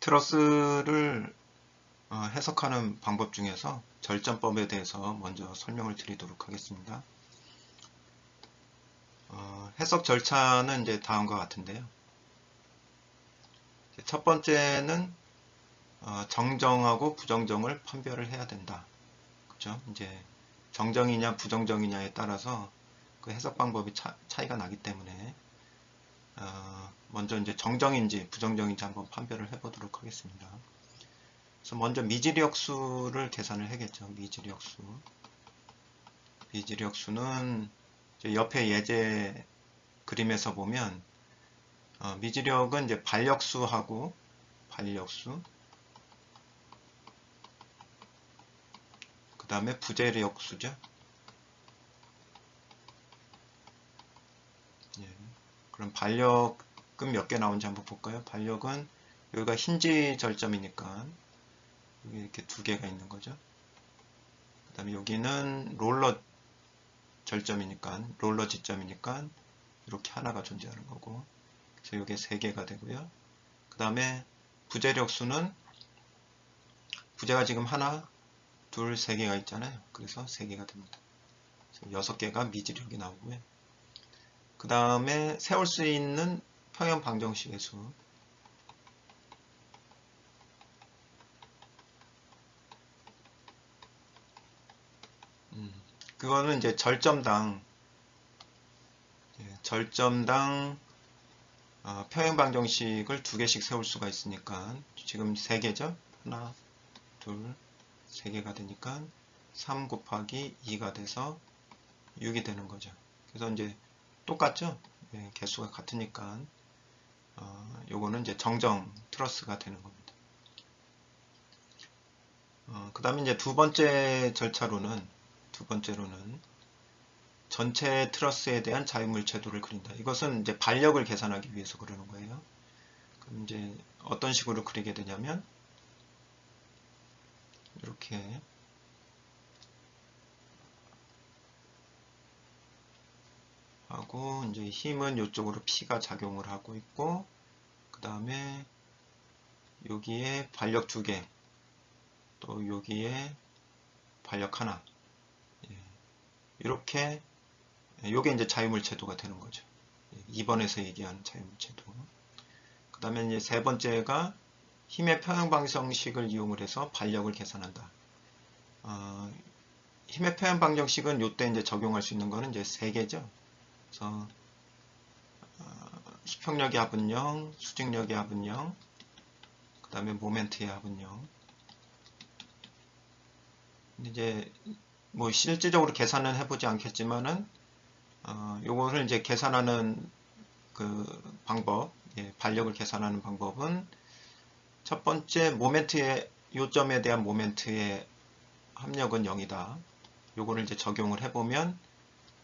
트러스를 어, 해석하는 방법 중에서 절전법에 대해서 먼저 설명을 드리도록 하겠습니다. 어, 해석 절차는 이제 다음과 같은데요. 첫 번째는 어, 정정하고 부정정을 판별을 해야 된다. 그죠? 이제 정정이냐 부정정이냐에 따라서 그 해석 방법이 차, 이가 나기 때문에 어, 먼저 이제 정정인지 부정정인지 한번 판별을 해보도록 하겠습니다. 그래서 먼저 미지력수를 계산을 해야겠죠. 미지력수. 미지력수는 옆에 예제 그림에서 보면 어, 미지력은 이제 반력수하고 반력수 그 다음에 부재력수죠. 그럼 반력은 몇 개 나온지 한번 볼까요? 반력은 여기가 힌지 절점이니까 여기 이렇게 두 개가 있는 거죠. 그 다음에 여기는 롤러 절점이니까 롤러 지점이니까 이렇게 하나가 존재하는 거고 그래서 이게 세 개가 되고요. 그 다음에 부재력 수는 부재가 지금 하나, 둘, 세 개가 있잖아요. 그래서 세 개가 됩니다. 여섯 개가 미지력이 나오고요. 그 다음에 세울 수 있는 평형 방정식의 수 그거는 이제 절점당 예, 절점당 어, 평행 방정식을 두 개씩 세울 수가 있으니까 지금 세 개죠. 하나, 둘, 세 개가 되니까 3 곱하기 2가 돼서 6이 되는 거죠. 그래서 이제 똑같죠. 예, 개수가 같으니까 어, 요거는 이제 정정 트러스가 되는 겁니다. 어, 그 다음에 이제 두 번째 절차로는 두 번째로는 전체 트러스에 대한 자유물체도를 그린다. 이것은 이제 반력을 계산하기 위해서 그러는 거예요. 그럼 이제 어떤 식으로 그리게 되냐면 이렇게 하고 이제 힘은 이쪽으로 P가 작용을 하고 있고 그 다음에 여기에 반력 두 개, 또 여기에 반력 하나 이렇게 이게 이제 자유물체도가 되는 거죠. 2번에서 얘기하는 자유물체도. 그 다음에 이제 세 번째가 힘의 평형방정식을 이용을 해서 반력을 계산한다. 어, 힘의 평형방정식은 이때 이제 적용할 수 있는 거는 이제 세 개죠. 그래서 어, 수평력의 합은 0, 수직력의 합은 0, 그 다음에 모멘트의 합은 0. 이제 뭐 실질적으로 계산은 해보지 않겠지만은 어, 요거를 이제 계산하는 그 방법, 예, 반력을 계산하는 방법은 첫 번째 모멘트의 요점에 대한 모멘트의 합력은 0이다. 요거를 이제 적용을 해보면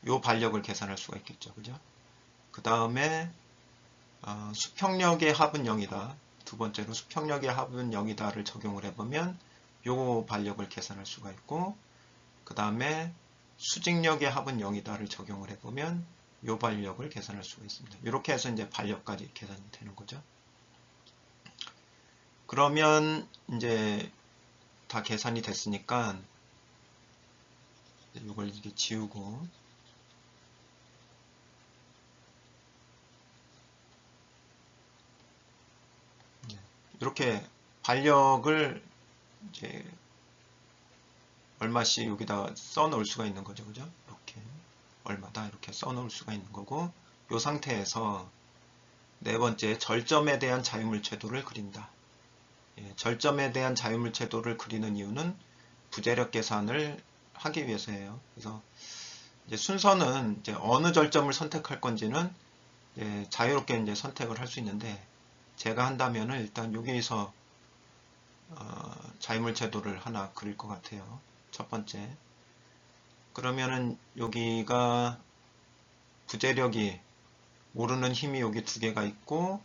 요 반력을 계산할 수가 있겠죠. 그죠? 그 다음에 어, 수평력의 합은 0이다. 두 번째로 수평력의 합은 0이다를 적용을 해보면 요 반력을 계산할 수가 있고 그 다음에 수직력의 합은 0이다를 적용을 해보면 요 반력을 계산할 수가 있습니다. 이렇게 해서 이제 반력까지 계산이 되는 거죠. 그러면 이제 다 계산이 됐으니까 이걸 이렇게 지우고 이렇게 반력을 이제 얼마씩 여기다 써 놓을 수가 있는 거죠. 그죠? 이렇게 얼마다 이렇게 써 놓을 수가 있는 거고 이 상태에서 네 번째 절점에 대한 자유물체도를 그린다. 예, 절점에 대한 자유물체도를 그리는 이유는 부재력 계산을 하기 위해서예요. 그래서 이제 순서는 이제 어느 절점을 선택할 건지는 이제 자유롭게 이제 선택을 할 수 있는데 제가 한다면은 일단 여기에서 어, 자유물체도를 하나 그릴 것 같아요. 첫 번째. 그러면은 여기가 부재력이 오르는 힘이 여기 두 개가 있고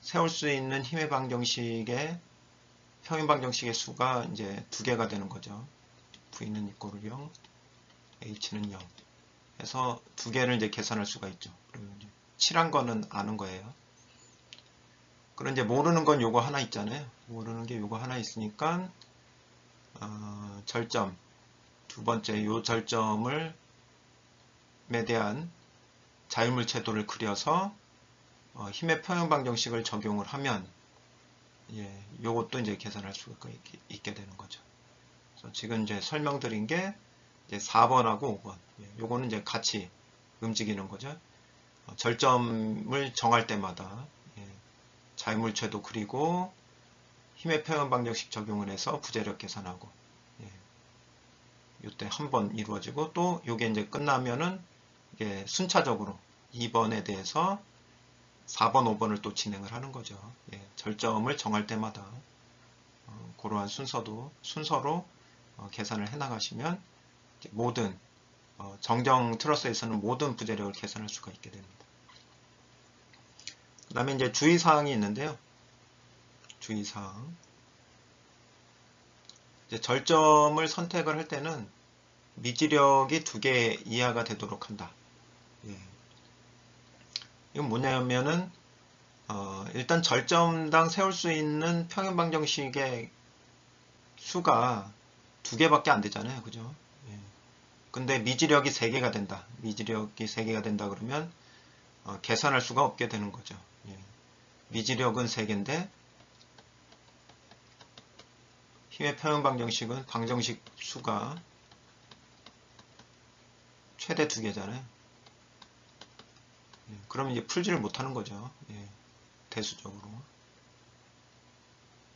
세울 수 있는 힘의 방정식의 평행 방정식의 수가 이제 두 개가 되는 거죠. V는 이꼴 0, H는 0. 해서 두 개를 이제 계산할 수가 있죠. 그러면 이제 칠한 거는 아는 거예요. 그런 이제 모르는 건 요거 하나 있잖아요. 모르는 게 요거 하나 있으니까 어, 절점 두 번째 요 절점을 에 대한 자유물체도를 그려서 어, 힘의 평형 방정식을 적용을 하면 예, 요것도 이제 계산할 수가 있, 게 되는 거죠. 지금 이제 설명드린 게 이제 4번하고 5번. 예, 요거는 이제 같이 움직이는 거죠. 어, 절점을 정할 때마다 예, 자유물체도 그리고 힘의 표현 방정식 적용을 해서 부재력 계산하고 예, 요때 한 번 이루어지고 또 요게 이제 끝나면은 이게 순차적으로 2번에 대해서 4번, 5번을 또 진행을 하는 거죠. 예, 절점을 정할 때마다 어, 그러한 순서도 순서로 어, 계산을 해 나가시면 모든 어, 정정 트러스에서는 모든 부재력을 계산할 수가 있게 됩니다. 그 다음에 이제 주의사항이 있는데요. 주의사항. 이제 절점을 선택을 할 때는 미지력이 두 개 이하가 되도록 한다. 예. 이건 뭐냐면은 어, 일단 절점당 세울 수 있는 평형 방정식의 수가 두 개밖에 안 되잖아요. 그죠? 예. 근데 미지력이 세 개가 된다. 미지력이 세 개가 된다 그러면 어, 계산할 수가 없게 되는 거죠. 예. 미지력은 세 개인데 힘의 평형 방정식은 방정식 수가 최대 두 개잖아요. 예, 그러면 이제 풀지를 못하는 거죠. 예, 대수적으로.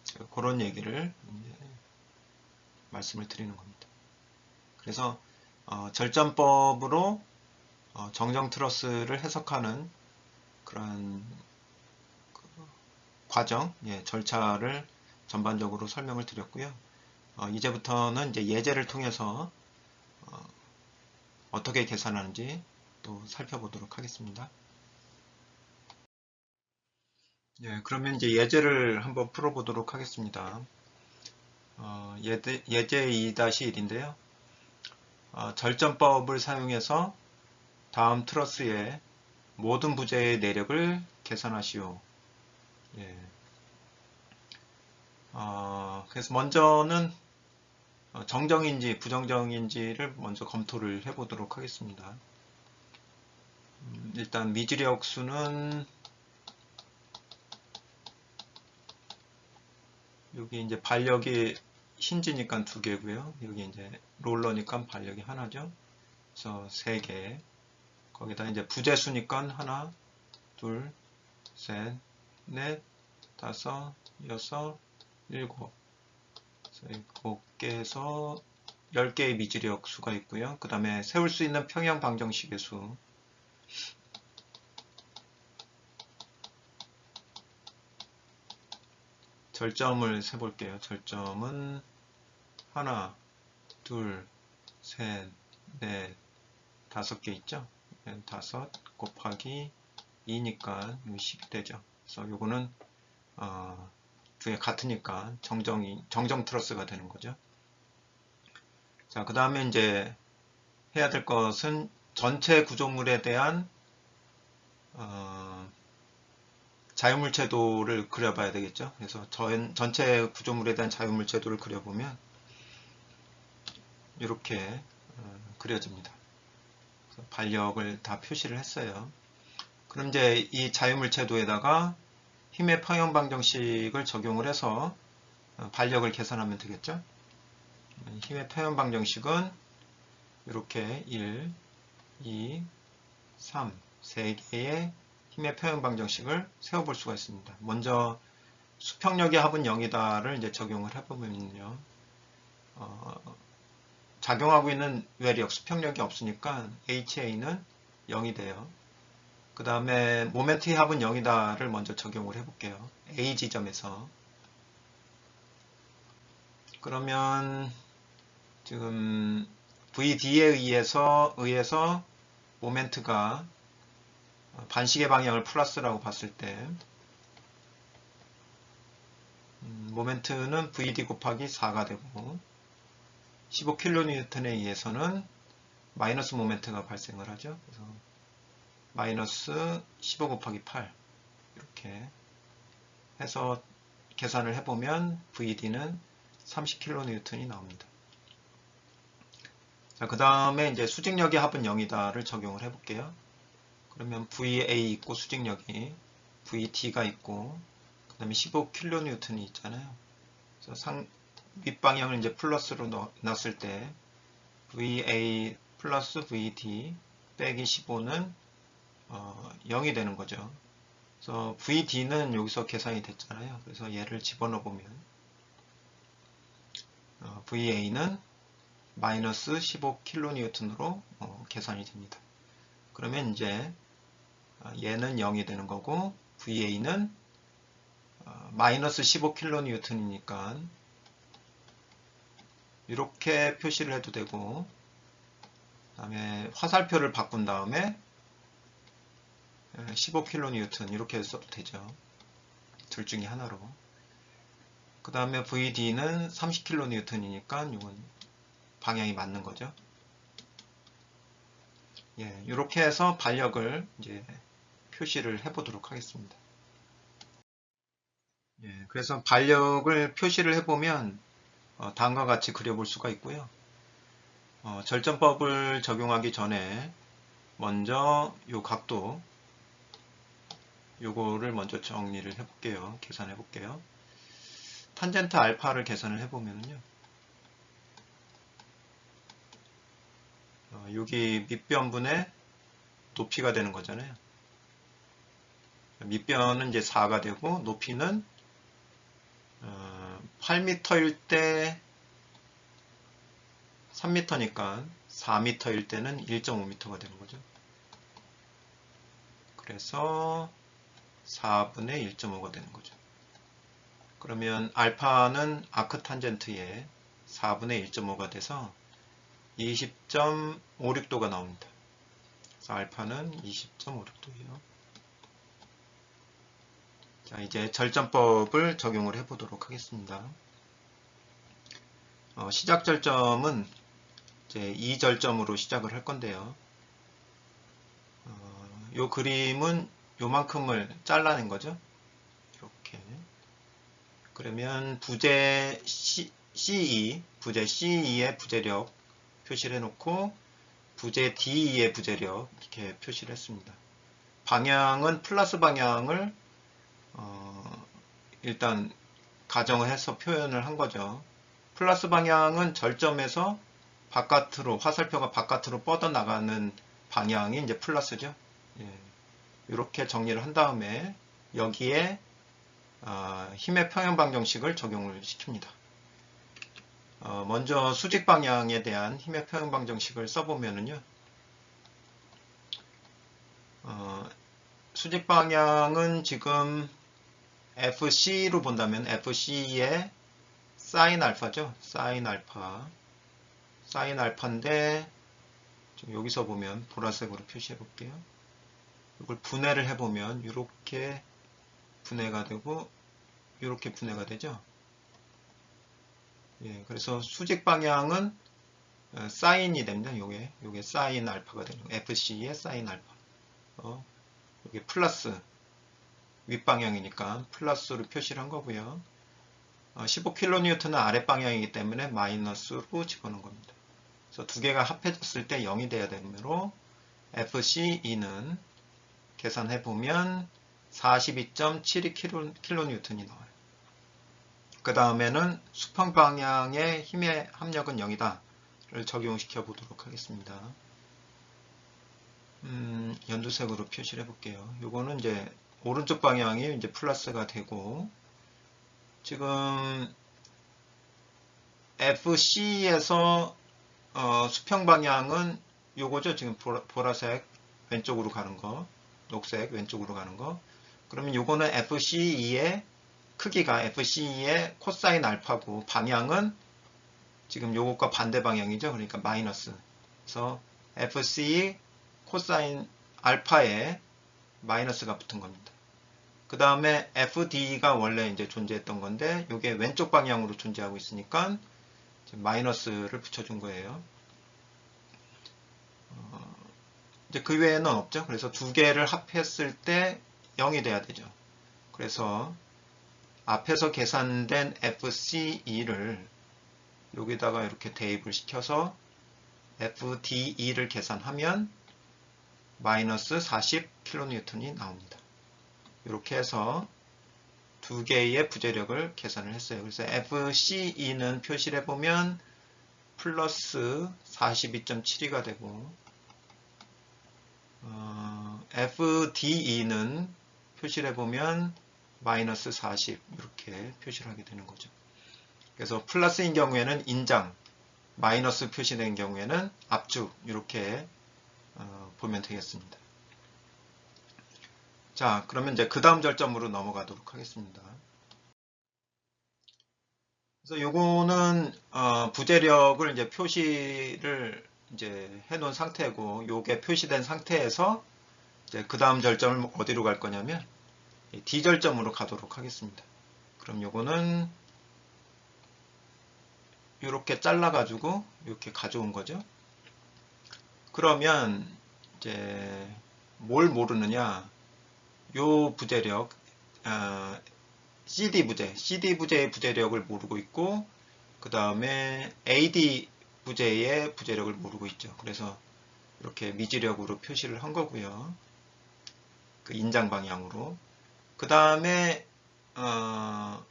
제가 그런 얘기를 말씀을 드리는 겁니다. 그래서 어, 절전법으로 어, 정정 트러스를 해석하는 그런 그 과정, 예, 절차를 전반적으로 설명을 드렸고요. 어, 이제부터는 이제 예제를 통해서 어, 떻게 계산하는지 또 살펴보도록 하겠습니다. 예, 그러면 이제 예제를 한번 풀어보도록 하겠습니다. 어, 예제, 예제 2-1인데요. 어, 절전법을 사용해서 다음 트러스의 모든 부재의 내력을 계산하시오. 예. 어, 그래서 먼저는 어, 정정인지 부정정인지를 먼저 검토를 해보도록 하겠습니다. 음, 일단 미지력 수는 여기 이제 반력이 힌지니까 두 개고요. 여기 이제 롤러니까 반력이 하나죠. 그래서 세 개. 거기다 이제 부재수니까 하나, 둘, 셋, 넷, 다섯, 여섯, 일곱. 일곱 개에서 10개의 미지력 수가 있고요. 그 다음에 세울 수 있는 평형 방정식의 수. 절점을 세볼게요. 절점은 하나, 둘, 셋, 넷, 다섯 개 있죠? 네, 다섯 곱하기 2니까 10이 되죠. 그래서 요거는 어, 두개 같으니까 정정이 정정 트러스가 되는 거죠. 자, 그 다음에 이제 해야 될 것은 전체 구조물에 대한 어, 자유물체도를 그려봐야 되겠죠. 그래서 전, 전체 구조물에 대한 자유물체도를 그려보면 이렇게 어, 그려집니다. 반력을 다 표시를 했어요. 그럼 이제 이 자유물체도에다가 힘의 평형 방정식을 적용을 해서 어, 반력을 계산하면 되겠죠. 힘의 평형 방정식은 이렇게 1, 2, 3, 3개의 힘의 표현 방정식을 세워볼 수가 있습니다. 먼저 수평력의 합은 0이다를 이제 적용을 해보면요. 어, 작용하고 있는 외력, 수평력이 없으니까 HA는 0이 돼요. 그 다음에 모멘트의 합은 0이다를 먼저 적용을 해볼게요. A 지점에서. 그러면 지금 VD에 의해서, 의해서 모멘트가 반시계 방향을 플러스라고 봤을 때 음, 모멘트는 VD 곱하기 4가 되고 15kN에 의해서는 마이너스 모멘트가 발생을 하죠. 마이너스 15 곱하기 8 이렇게 해서 계산을 해보면 VD는 30kN이 나옵니다. 자, 그 다음에 이제 수직력의 합은 0이다를 적용을 해볼게요. 그러면 VA 있고 수직력이 VD가 있고 그 다음에 15kN이 있잖아요. 그래서 상, 윗방향을 이제 플러스로 넣, 놨을 때 VA 플러스 VD 빼기 15는 어, 0이 되는 거죠. 그래서 VD는 여기서 계산이 됐잖아요. 그래서 얘를 집어넣어 보면 어, VA는 마이너스 15kN으로 어, 계산이 됩니다. 그러면 이제 어, 얘는 0이 되는 거고 VA는 어, 마이너스 15kN이니까 이렇게 표시를 해도 되고 그 다음에 화살표를 바꾼 다음에 15kN 이렇게 써도 되죠. 둘 중에 하나로. 그 다음에 VD는 30kN이니까 이건 방향이 맞는 거죠. 예, 이렇게 해서 반력을 이제 표시를 해보도록 하겠습니다. 예, 그래서 반력을 표시를 해보면 어, 다음과 같이 그려볼 수가 있고요. 어, 절전법을 적용하기 전에 먼저 이 각도 요거를 먼저 정리를 해볼게요. 계산해 볼게요. 탄젠트 알파를 계산을 해보면요. 어, 여기 밑변분의 높이가 되는 거잖아요. 밑변은 이제 4가 되고 높이는 어, 8m일 때 3m니까 4m일 때는 1.5m가 되는 거죠. 그래서 4분의 1.5가 되는 거죠. 그러면 알파는 아크 탄젠트에 4분의 1.5가 돼서 20.56도가 나옵니다. 그래서 알파는 20.56도예요. 자, 이제 절전법을 적용을 해 보도록 하겠습니다. 어, 시작 절점은 이제 2절점으로 시작을 할 건데요. 어, 이 그림은 요만큼을 잘라낸 거죠. 이렇게. 그러면 부재 C, CE, 부재 CE의 부재력 표시를 해놓고 부재 DE의 부재력 이렇게 표시를 했습니다. 방향은 플러스 방향을 어, 일단 가정을 해서 표현을 한 거죠. 플러스 방향은 절점에서 바깥으로 화살표가 바깥으로 뻗어나가는 방향이 이제 플러스죠. 예. 이렇게 정리를 한 다음에 여기에 어, 힘의 평형 방정식을 적용을 시킵니다. 어, 먼저 수직 방향에 대한 힘의 평형 방정식을 써보면은요. 어, 수직 방향은 지금 FC로 본다면 FC의 사인 알파죠. 사인 알파. 사인 알파인데 여기서 보면 보라색으로 표시해 볼게요. 이걸 분해를 해보면 이렇게 분해가 되고 이렇게 분해가 되죠. 예, 그래서 수직 방향은 어, 사인이 됩니다. 요게 요게 사인 알파가 되는 거. FC의 사인 알파. 어, 요게 플러스 윗방향이니까 플러스로 표시를 한 거고요. 어, 15kN는 아랫방향이기 때문에 마이너스로 집어넣은 겁니다. 그래서 두 개가 합해졌을 때 0이 돼야 되므로 FCE는 계산해 보면 42.72kN이 나와요. 그 다음에는 수평 방향의 힘의 합력은 0이다 를 적용시켜 보도록 하겠습니다. 음, 연두색으로 표시를 해볼게요. 요거는 이제 오른쪽 방향이 이제 플러스가 되고 지금 FC에서 어, 수평 방향은 요거죠. 지금 보라, 색 왼쪽으로 가는 거. 녹색 왼쪽으로 가는 거. 그러면 요거는 FCE의 크기가 FCE의 코사인 알파고 방향은 지금 요것과 반대 방향이죠. 그러니까 마이너스. 그래서 FCE 코사인 알파에 마이너스가 붙은 겁니다. 그 다음에 FD가 원래 이제 존재했던 건데 이게 왼쪽 방향으로 존재하고 있으니까 마이너스를 붙여준 거예요. 어, 이제 그 외에는 없죠. 그래서 두 개를 합했을 때 0이 돼야 되죠. 그래서 앞에서 계산된 FCE를 여기다가 이렇게 대입을 시켜서 FDE를 계산하면 마이너스 40kN이 나옵니다. 이렇게 해서 두 개의 부재력을 계산을 했어요. 그래서 FCE는 표시를 해보면 플러스 42.72가 되고 어, FDE는 표시를 해보면 마이너스 40 이렇게 표시를 하게 되는 거죠. 그래서 플러스인 경우에는 인장, 마이너스 표시된 경우에는 압축 이렇게 어, 보면 되겠습니다. 자, 그러면 이제 그 다음 절점으로 넘어가도록 하겠습니다. 그래서 요거는 어, 부재력을 이제 표시를 이제 해놓은 상태고 요게 표시된 상태에서 이제 그 다음 절점을 어디로 갈 거냐면 D 절점으로 가도록 하겠습니다. 그럼 요거는 이렇게 잘라 가지고 이렇게 가져온 거죠. 그러면 이제 뭘 모르느냐 요 부재력 어, CD 부재 CD 부재의 부재력을 모르고 있고 그 다음에 AD 부재의 부재력을 모르고 있죠. 그래서 이렇게 미지력으로 표시를 한 거고요. 그 인장 방향으로 그 다음에 어,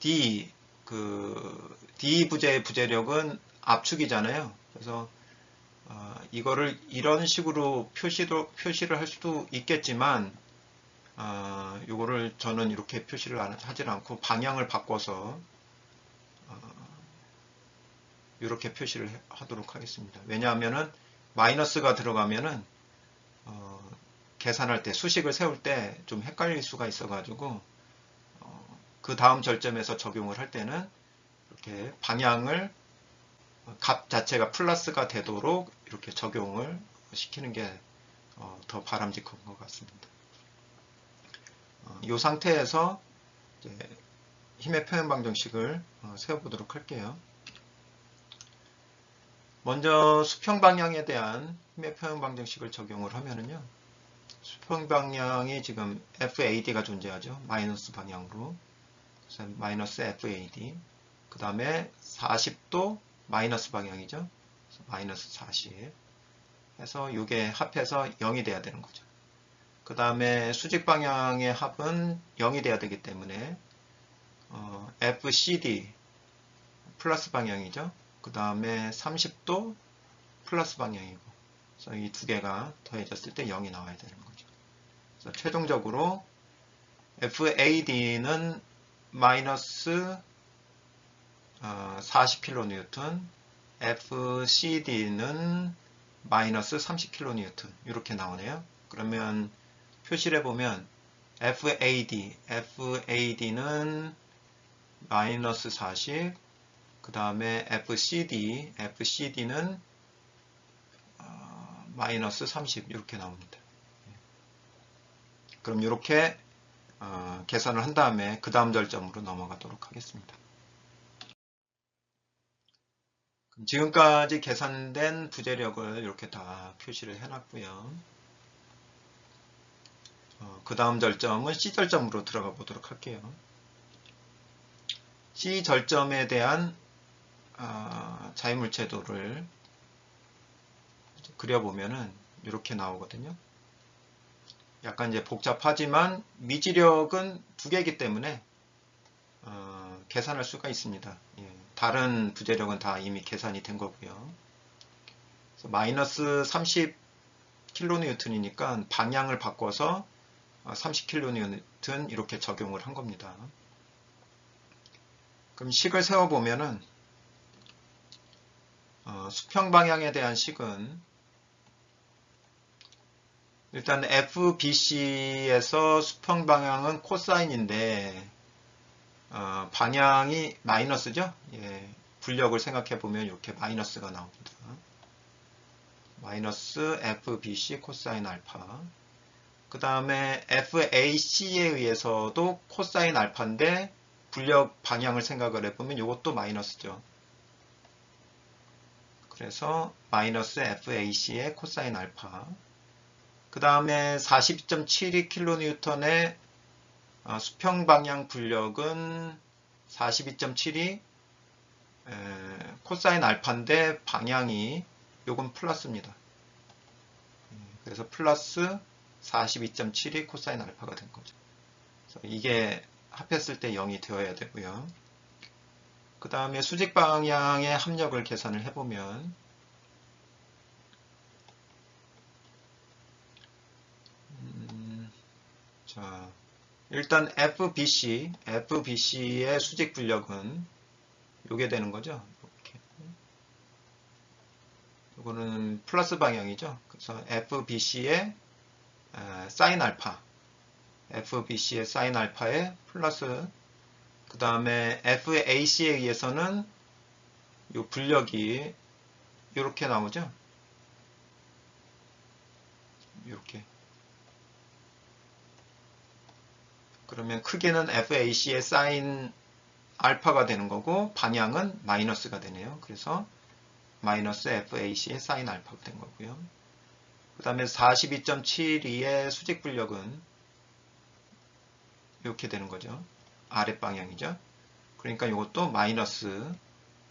D 그 D 부재의 부재력은 압축이잖아요. 그래서 어, 이거를 이런 식으로 표시도 표시를 할 수도 있겠지만 어, 이거를 저는 이렇게 표시를 하지 않고 방향을 바꿔서 어, 이렇게 표시를 하도록 하겠습니다. 왜냐하면은 마이너스가 들어가면은 어, 계산할 때 수식을 세울 때 좀 헷갈릴 수가 있어가지고 어, 그 다음 절점에서 적용을 할 때는 이렇게 방향을 값 자체가 플러스가 되도록 이렇게 적용을 시키는 게더 어, 바람직한 것 같습니다. 이 어, 상태에서 힘의 표현 방정식을 어, 세워보도록 할게요. 먼저 수평 방향에 대한 힘의 표현 방정식을 적용을 하면은요. 수평 방향이 지금 FAD가 존재하죠. 마이너스 방향으로. 그래서 마이너스 FAD. 그 다음에 40도 마이너스 방향이죠. 마이너스 40 해서 이게 합해서 0이 돼야 되는 거죠. 그 다음에 수직 방향의 합은 0이 돼야 되기 때문에 어, FCD 플러스 방향이죠. 그 다음에 30도 플러스 방향이고 그래서 이 두 개가 더해졌을 때 0이 나와야 되는 거죠. 그래서 최종적으로 FAD는 마이너스 40kN, FCD는 마이너스 30kN 이렇게 나오네요. 그러면 표시를 해보면 FAD, FAD는 마이너스 40, 그 다음에 FCD, FCD는 어, 마이너스 30 이렇게 나옵니다. 그럼 이렇게 어, 계산을 한 다음에 그 다음 절점으로 넘어가도록 하겠습니다. 지금까지 계산된 부재력을 이렇게 다 표시를 해놨고요. 어, 그 다음 절점은 C절점으로 들어가 보도록 할게요. C절점에 대한 어, 자유물체도를 그려보면은 이렇게 나오거든요. 약간 이제 복잡하지만 미지력은 두 개이기 때문에 어, 계산할 수가 있습니다. 예. 다른 부재력은 다 이미 계산이 된 거고요. 마이너스 30kN이니까 방향을 바꿔서 30kN 이렇게 적용을 한 겁니다. 그럼 식을 세워보면은 어, 수평 방향에 대한 식은 일단 FBC에서 수평 방향은 코사인인데 어, 방향이 마이너스죠. 예, 불력을 생각해 보면 이렇게 마이너스가 나옵니다. 마이너스 FBC 코사인 알파. 그 다음에 FAC에 의해서도 코사인 알파인데 불력 방향을 생각을 해보면 이것도 마이너스죠. 그래서 마이너스 FAC의 코사인 알파. 그 다음에 42.72kN의 어, 수평 방향 불력은 42.7이 코사인 알파인데 방향이 요건 플러스입니다. 예, 그래서 플러스 42.7이 코사인 알파가 된 거죠. 이게 합했을 때 0이 되어야 되고요. 그 다음에 수직 방향의 합력을 계산을 해보면 음, 자 일단 FBC, FBC의 수직 분력은 요게 되는 거죠. 이렇게. 요거는 플러스 방향이죠. 그래서 FBC의 사인 알파, FBC의 사인 알파의 플러스 그 다음에 FAC에 의해서는 요 분력이 이렇게 나오죠. 이렇게. 그러면 크기는 FAC의 사인 알파가 되는 거고 방향은 마이너스가 되네요. 그래서 마이너스 FAC의 사인 알파가 된 거고요. 그 다음에 42.72의 수직 분력은 이렇게 되는 거죠. 아랫방향이죠. 그러니까 이것도 마이너스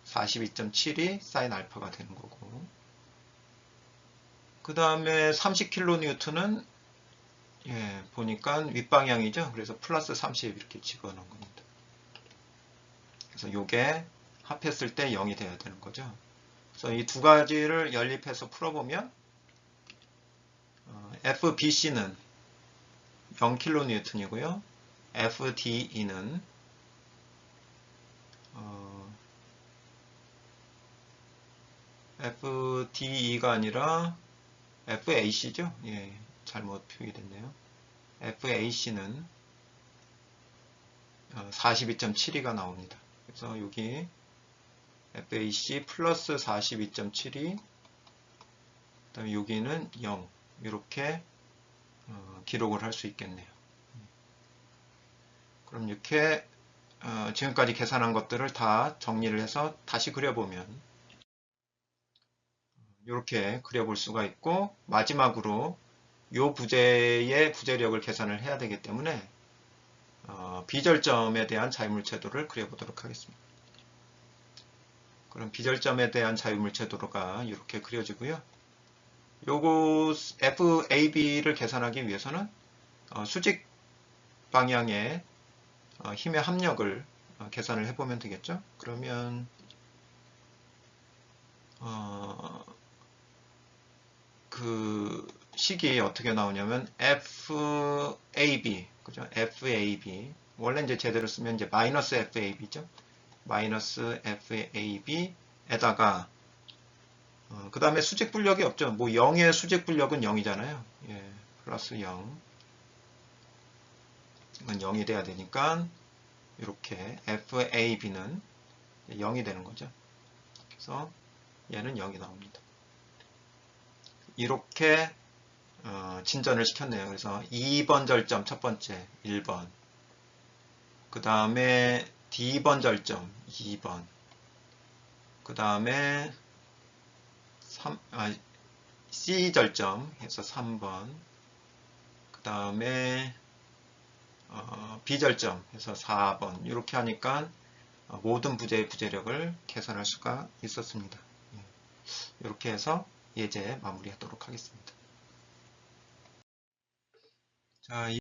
42.7이 사인 알파가 되는 거고 그 다음에 30kN은 예, 보니까 윗방향이죠. 그래서 플러스 30 이렇게 집어넣은 겁니다. 그래서 이게 합했을 때 0이 돼야 되는 거죠. 그래서 이 두 가지를 연립해서 풀어보면 어, FBC는 0kN이고요. FDE는 어, FDE가 아니라 FAC죠. 예, 잘못 표기됐네요. FAC는 42.72가 어, 나옵니다. 그래서 여기 FAC 플러스 42.72 그다음에 여기는 0 이렇게 어, 기록을 할 수 있겠네요. 그럼 이렇게 어, 지금까지 계산한 것들을 다 정리를 해서 다시 그려보면 이렇게 그려볼 수가 있고 마지막으로 이 부재의 부재력을 계산을 해야 되기 때문에 어, 비절점에 대한 자유물체도를 그려보도록 하겠습니다. 그럼 비절점에 대한 자유물체도가 이렇게 그려지고요. 요거 FAB를 계산하기 위해서는 어, 수직 방향의 어, 힘의 합력을 어, 계산을 해보면 되겠죠. 그러면 어, 그 식이 어떻게 나오냐면 FAB 그죠? FAB 원래 이제 제대로 쓰면 이제 마이너스 FAB죠. 마이너스 FAB에다가 어, 그 다음에 수직 분력이 없죠. 뭐 0의 수직 분력은 0이잖아요. 예, 플러스 0 이건 0이 돼야 되니까 이렇게 FAB는 0이 되는 거죠. 그래서 얘는 0이 나옵니다. 이렇게 어, 진전을 시켰네요. 그래서 2번 절점 첫 번째 1번 그 다음에 D번 절점 2번 그 다음에 아, C 절점 해서 3번 그 다음에 어, 비절점 해서 4번 이렇게 하니까 어, 모든 부재의 부재력을 계산할 수가 있었습니다. 이렇게 예. 해서 예제 마무리하도록 하겠습니다. 자,